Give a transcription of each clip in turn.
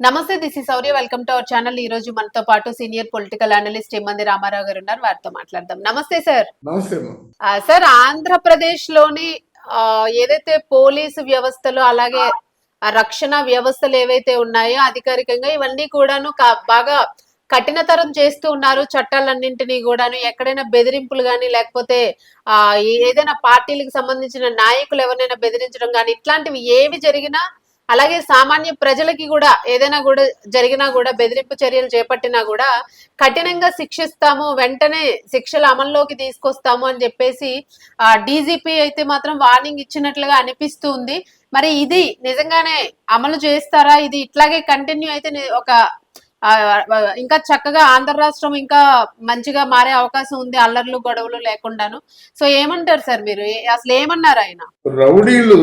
నమస్తే this is Sourya welcome to our channel ఈ రోజు మనతో పాటు senior political analyst Immandi Ramarao గారు ఉన్నారు. వారితో మాట్లాడదాం. నమస్తే సార్ సార్ ఆంధ్రప్రదేశ్లోని ఏదైతే పోలీసు వ్యవస్థలు అలాగే రక్షణ వ్యవస్థలు ఏవైతే ఉన్నాయో అధికారికంగా ఇవన్నీ కూడాను బాగా కఠినతరం చేస్తూ ఉన్నారు. చట్టాలన్నింటినీ కూడాను ఎక్కడైనా బెదిరింపులు కానీ లేకపోతే ఆ ఏదైనా పార్టీలకు సంబంధించిన నాయకులు ఎవరినైనా బెదిరించడం కానీ ఇట్లాంటివి ఏవి జరిగినా అలాగే సామాన్య ప్రజలకి కూడా ఏదైనా కూడా జరిగినా కూడా బెదిరింపు చర్యలు చేపట్టినా కూడా కఠినంగా శిక్షిస్తాము వెంటనే శిక్షలు అమల్లోకి తీసుకొస్తాము అని చెప్పేసి ఆ డీజీపీ అయితే మాత్రం వార్నింగ్ ఇచ్చినట్లుగా అనిపిస్తూ ఉంది. మరి ఇది నిజంగానే అమలు చేస్తారా? ఇది ఇట్లాగే కంటిన్యూ అయితే ఒక ఇంకా చక్కగా ఆంధ్ర రాష్ట్రం ఇంకా మంచిగా మారే అవకాశం ఉంది అల్లర్లు గొడవలు లేకుండాను. సో ఏమంటారు సార్ మీరు? అసలు ఏమన్నారు ఆయన? రౌడీలు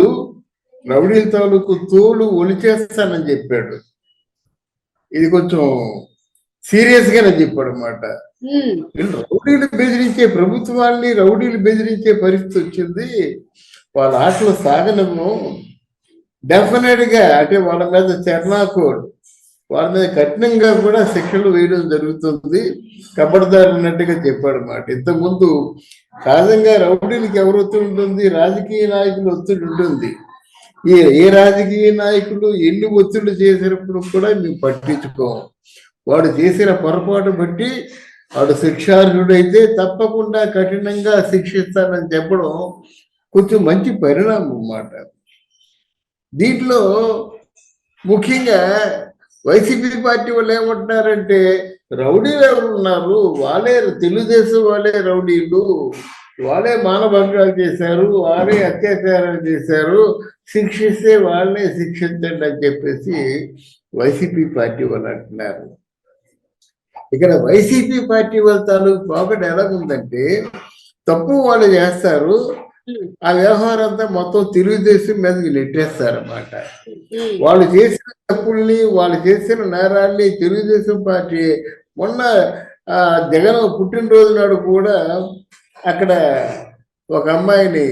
రౌడీల తాలూకు తోలు ఒలిచేస్తానని చెప్పాడు. ఇది కొంచెం సీరియస్ గానే చెప్పాడు అనమాట రౌడీలు బెదిరించే ప్రభుత్వాన్ని రౌడీలు బెదిరించే పరిస్థితి వచ్చింది. వాళ్ళ ఆటలు సాగనము డెఫినెట్గా అంటే వాళ్ళ మీద చర్నాకోడ్ వాళ్ళ మీద కఠినంగా కూడా శిక్షలు వేయడం జరుగుతుంది. కబడ్దారు అన్నట్టుగా చెప్పాడు మాట ఇంతకుముందు సహజంగా రౌడీలకి ఎవరు ఒత్తిడి ఉంటుంది? రాజకీయ నాయకులు ఒత్తిడి ఉంటుంది. ఈ ఏ రాజకీయ నాయకులు ఎన్ని ఒత్తిళ్ళు చేసినప్పుడు కూడా మేము పట్టించుకోం వాడు చేసిన పొరపాటు బట్టి వాడు శిక్షార్హుడైతే తప్పకుండా కఠినంగా శిక్షిస్తానని చెప్పడం కొంచెం మంచి పరిణామం అన్నమాట. దీంట్లో ముఖ్యంగా వైసీపీ పార్టీ వాళ్ళు ఏమంటున్నారంటే రౌడీలు ఎవరు ఉన్నారు? వాళ్ళే తెలుగుదేశం వాళ్ళే రౌడీలు. వాళ్ళే మానభంగాలు చేశారు. వాళ్ళే అత్యాచారాలు చేశారు. శిక్షిస్తే వాళ్ళనే శిక్షించండి అని చెప్పేసి వైసీపీ పార్టీ వాళ్ళు అంటున్నారు. ఇక్కడ వైసీపీ పార్టీ వాళ్ళ తాలూకు పోకట ఎలాగుందంటే తప్పు వాళ్ళు చేస్తారు ఆ వ్యవహారం అంతా మొత్తం తెలుగుదేశం మీదకి నెట్టేస్తారన్నమాట. వాళ్ళు చేసిన తప్పుల్ని వాళ్ళు చేసిన నేరాల్ని తెలుగుదేశం పార్టీ మొన్న ఆ జగన్ పుట్టినరోజు నాడు కూడా అక్కడ ఒక అమ్మాయిని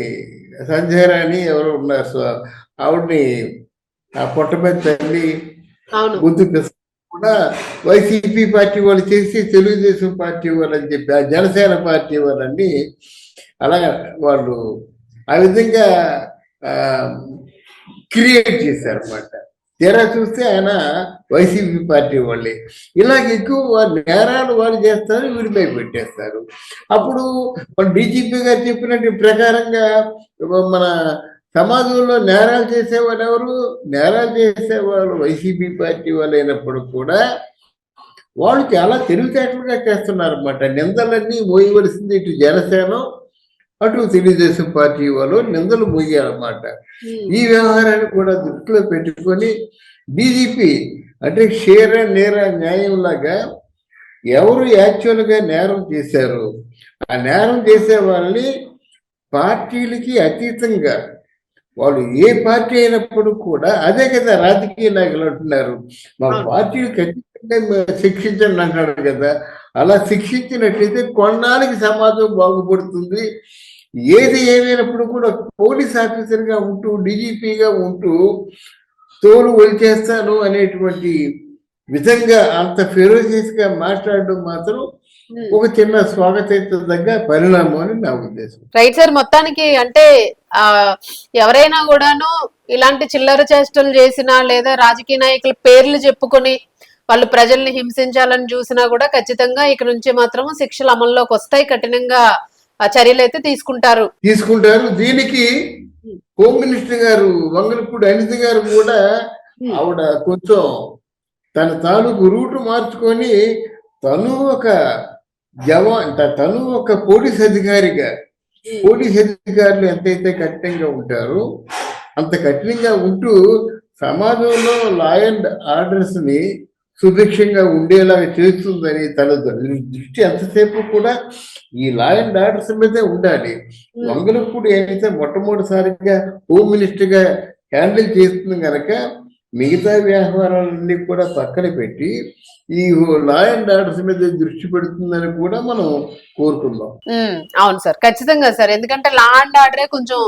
సంజయ్ రాణి ఎవరు ఉన్నారు సో ఆవిడ్ని ఆ పొట్ట మీద తల్లి గుర్తు కూడా వైసీపీ పార్టీ వాళ్ళు చేసి తెలుగుదేశం పార్టీ వాళ్ళు అని చెప్పి ఆ జనసేన పార్టీ వాళ్ళని అలా వాళ్ళు ఆ విధంగా క్రియేట్ చేశారు అనమాట తీరా చూస్తే ఆయన వైసీపీ పార్టీ వాళ్ళే. ఇలాగ ఎక్కువ నేరాలు వాళ్ళు చేస్తారు వీడిపై పెట్టేస్తారు. అప్పుడు మన డీజీపీ గారు చెప్పినట్టు ప్రకారంగా మన సమాజంలో నేరాలు చేసేవాళ్ళు ఎవరు? నేరాలు చేసేవాళ్ళు వైసీపీ పార్టీ వాళ్ళు అయినప్పుడు కూడా వాళ్ళు చాలా తెలివితేటలుగా చేస్తున్నారు అనమాట నిందలన్నీ మోయవలసింది ఇటు జనసేన అటు తెలుగుదేశం పార్టీ వాళ్ళు నిందలు మోయాలన్నమాట ఉమ్, ఈ వ్యవహారాన్ని కూడా దృష్టిలో పెట్టుకొని డీజీపీ అంటే క్షీర నేర న్యాయం లాగా ఎవరు యాక్చువల్గా నేరం చేశారు? ఆ నేరం చేసే వాళ్ళని పార్టీలకి అతీతంగా వాళ్ళు ఏ పార్టీ అయినప్పుడు కూడా అదే కదా రాజకీయ నాయకులు అంటున్నారు. మా అవును. పార్టీలు ఖచ్చితంగా శిక్షించండి అంటాడు కదా. అలా శిక్షించినట్లయితే కొన్నాళ్ళకి సమాజం బాగుపడుతుంది. ఏది ఏమైనప్పుడు కూడా పోలీస్ ఆఫీసర్గా ఉంటూ డీజీపీగా ఉంటూ తోలు ఒలిచేస్తాను అనేటువంటి విధంగా అంత గా మాట్లాడడం మాత్రం. ఒక చిన్న స్వాగతించదగ్గ పరిణామం అని నా ఉద్దేశం రైట్ సార్ మొత్తానికి అంటే ఆ ఎవరైనా కూడాను ఇలాంటి చిల్లర చేష్టలు చేసినా లేదా రాజకీయ నాయకుల పేర్లు చెప్పుకొని వాళ్ళు ప్రజల్ని హింసించాలని చూసినా కూడా ఖచ్చితంగా ఇక నుంచి మాత్రం శిక్షలు అమల్లోకి వస్తాయి కఠినంగా చర్యలు అయితే తీసుకుంటారు. తీసుకుంటారు. దీనికి హోమ్ మినిస్టర్ గారు వంగలపూడి అనిత గారు కూడా ఆవిడ కొంచెం తన తాలూకు రూట్ మార్చుకొని తను ఒక జవాన్ తను ఒక పోలీస్ అధికారిగా పోలీస్ అధికారులు ఎంతైతే కఠినంగా ఉంటారో అంత కఠినంగా ఉంటూ సమాజంలో లా అండ్ ఆర్డర్స్ని సుభిక్షంగా ఉండేలాగా చేస్తుందని తన దృష్టి ఎంతసేపు కూడా ఈ లా అండ్ ఆర్డర్స్ మీదే ఉండాలి. వంగలపూడి అయితే మొట్టమొదటిసారిగా హోమ్ మినిస్టర్గా హ్యాండిల్ చేస్తుంది కనుక మిగతా వ్యవహారాలన్నీ కూడా పక్కన పెట్టి ఈ లా అండ్ ఆర్డర్స్ మీద దృష్టి పెడుతుందని కూడా మనం కోరుకుందాం. అవును సార్. ఖచ్చితంగా సార్. ఎందుకంటే లా అండ్ ఆర్డరే కొంచెం